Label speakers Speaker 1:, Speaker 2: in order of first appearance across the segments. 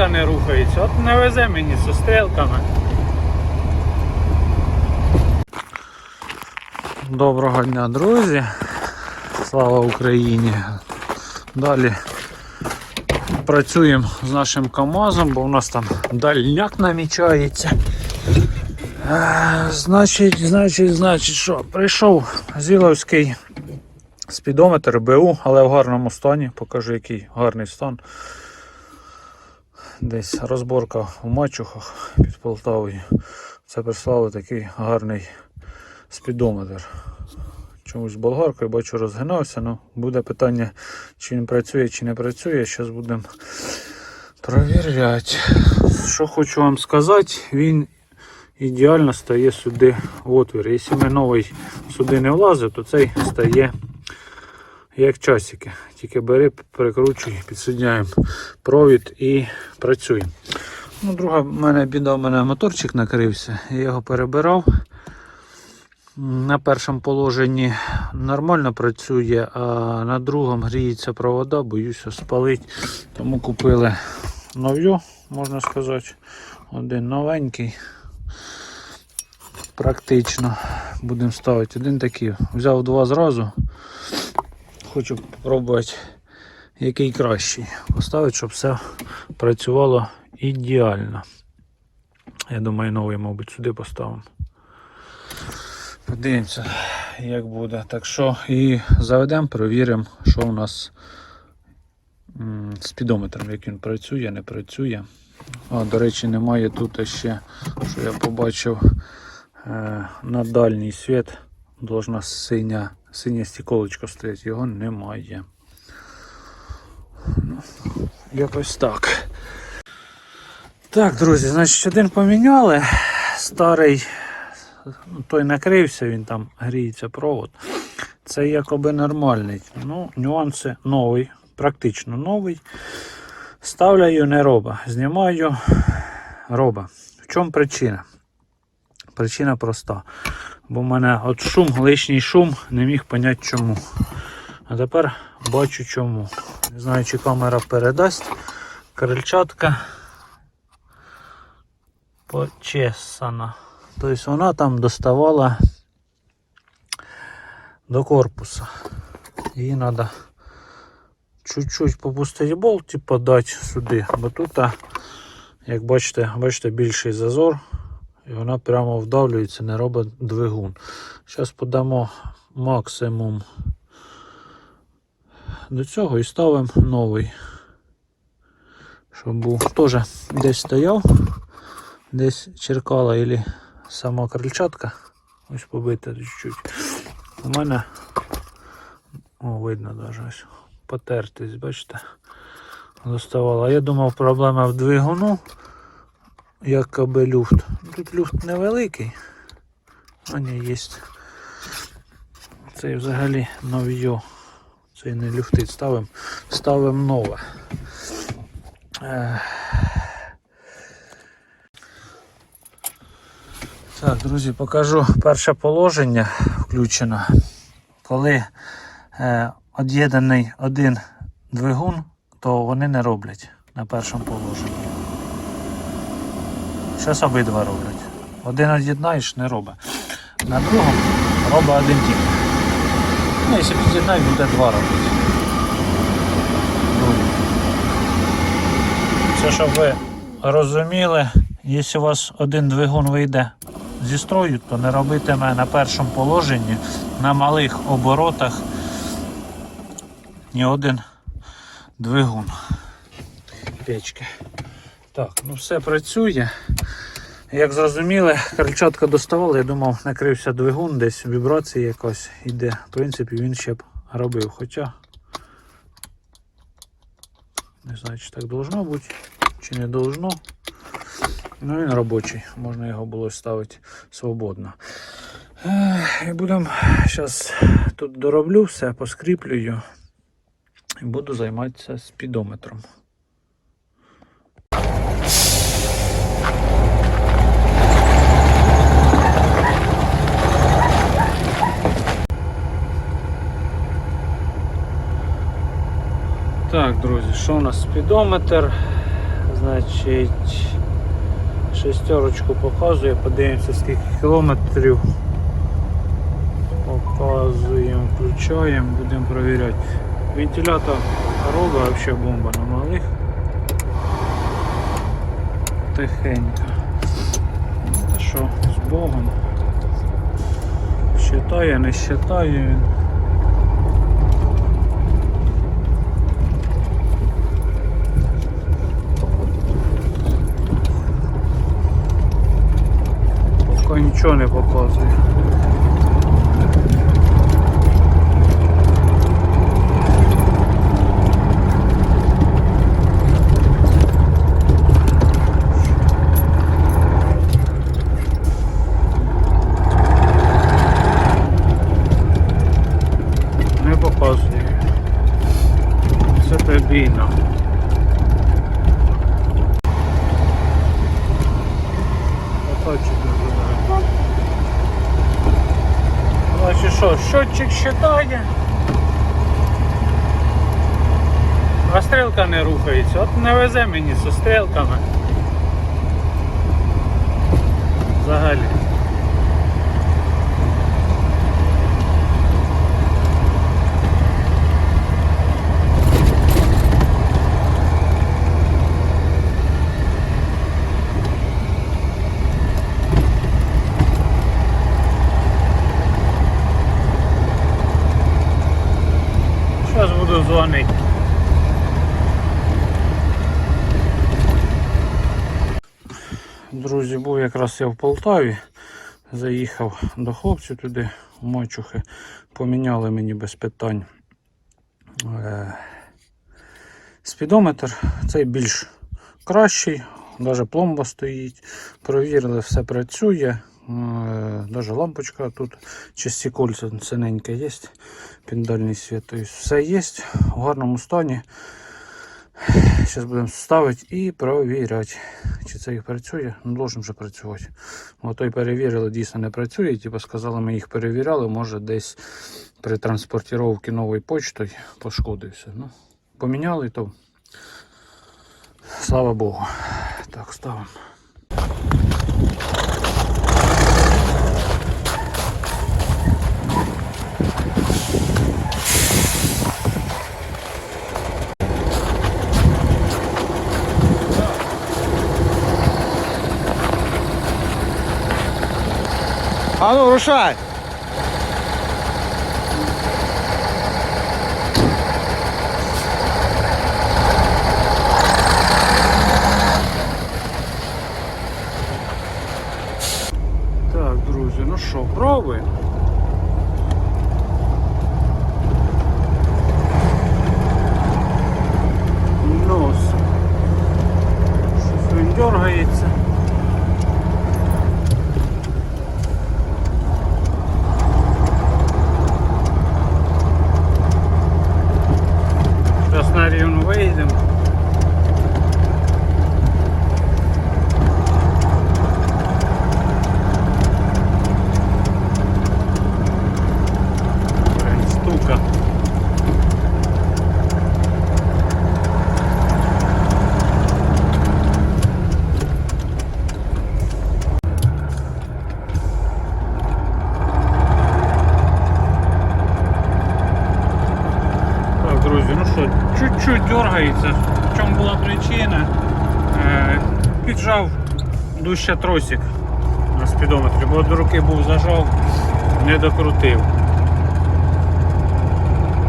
Speaker 1: стрілка не рухається. От не везе мені зі стрілками. Доброго дня, друзі. Слава Україні. Далі працюємо з нашим КАМАЗом, бо у нас там дальняк намічається. Е, Значить, значить, значить, що прийшов Зіловський спідометр БУ, але в гарному стані. Покажу, який гарний стан. Десь розборка в мачухах під Полтавою. Це прислали такий гарний спідометр. Чомусь болгаркою бачу розгинався. Ну, буде питання, чи він працює, чи не працює. Зараз будемо перевіряти. Що хочу вам сказати, він ідеально стає сюди в отвір. Якщо ми новий сюди не влазив, то цей стає як часики. Тільки бери, перекручуй, підсоединяємо провід і працюємо. Ну, друга в мене біда, у мене моторчик накрився, я його перебирав. На першому положенні нормально працює, а на другому гріється провода, боюся спалити. Тому купили нов'ю, можна сказати. Один новенький. Практично будемо ставити. Один такий. Взяв два зразу. Хочу спробувати, який кращий. Поставити, щоб все працювало ідеально. Я думаю, новий, мабуть, сюди поставимо. Подивимося, як буде. Так що і заведемо, перевіримо, що у нас з спідометром, як він працює, не працює. А, до речі, немає тут ще, що я побачив е, на дальній світ должна синя, синя стіколочка стоять, його немає. Ну, якось так. Так, друзі, значить один поміняли. Старий той накрився, він там гріється провод. Це якоби нормальний. Ну, нюанси новий, практично новий. Ставляю не роба. Знімаю роба. В чому причина? Причина проста. Бо в мене от шум, лишній шум, не міг поняти чому. А тепер бачу чому. Не знаю, чи камера передасть. Крильчатка почесана. Тобто вона там доставала до корпуса. Її треба чуть-чуть попустити болт і подати сюди. Бо тут, як бачите, бачите, більший зазор. І вона прямо вдавлюється, не робить двигун. Зараз подамо максимум до цього і ставимо новий. Щоб був теж десь стояв, десь черкала або сама крильчатка. Ось побита чуть-чуть. У мене о, видно навіть ось потертись, бачите, доставала. Я думав, проблема в двигуну якоби люфт. Тут люфт невеликий. А ні, є. Цей взагалі нов'йо. Цей не люфтить. Ставимо ставим нове. Так, друзі, покажу перше положення включено. Коли е, од'єднаний один двигун, то вони не роблять на першому положенні. Зараз обидва роблять. Один од'єднаєш, не робить. На другому робить один тільки. Ну, якщо під'єднай, буде два робити. Це щоб ви розуміли, якщо у вас один двигун вийде зі строю, то не робитиме на першому положенні на малих оборотах ні один двигун. Печки. Так, ну все працює. Як зрозуміли, крильчатка доставала, я думав, накрився двигун, десь вібрація якась йде. В принципі, він ще б робив. Хоча не знаю, чи так должно бути, чи не должно. Ну він робочий, можна його було ставити свободно. І будемо зараз тут дороблю все, поскріплюю і буду займатися спідометром. Друзі, що у нас спідометр? Значить, шестерочку показує, подивимося скільки кілометрів. Показуємо, включаємо, будемо перевіряти. Вентилятор робить взагалі бомба на малих. Тихенько. Та що, з Богом. Щитає, не щитає він. Нічого не показує. Не показує. Це турбіна. Моточок називаємо. Значить що, щотчик считає. А стрілка не рухається. От не везе мені зі стрілками. Взагалі. Зараз буду дзвонити. Друзі, був якраз я в Полтаві. Заїхав до хлопців туди, в. Поміняли мені без питань е, спідометр. Цей більш кращий, навіть пломба стоїть. Провірили, все працює. Навіть лампочка тут чисті кольця синеньке є. Піндальний світ. Тобто все є в гарному стані. Зараз будемо ставити і провіряти, чи це їх працює. Ну, должен вже працювати. Бо той перевірили, дійсно не працює. Типу сказали, ми їх перевіряли, може десь при транспортировці новою почтою пошкодився. Ну, поміняли то. Слава Богу. Так, ставимо.
Speaker 2: А ну, рушай!
Speaker 1: Так, друзі, ну що, пробуємо. Нос. Щось він дергається. Дергається. В чому була причина? Е, піджав дужче тросик на спідометрі, бо до руки був зажав, не докрутив.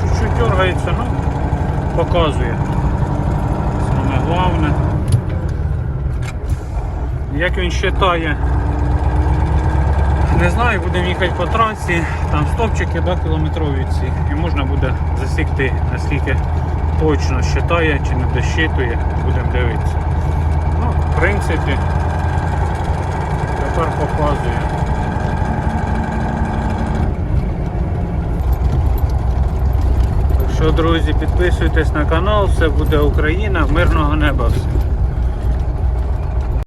Speaker 1: Чуть-чуть дергається, ну, показує. Саме головне. Як він считає, не знаю, будемо їхати по трасі, там стопчики да, кілометрові ці, і можна буде засікти, наскільки точно считає чи не дощитує, будемо дивитися. Ну, в принципі, тепер показує. Так що, друзі, підписуйтесь на канал, все буде Україна, мирного неба всім.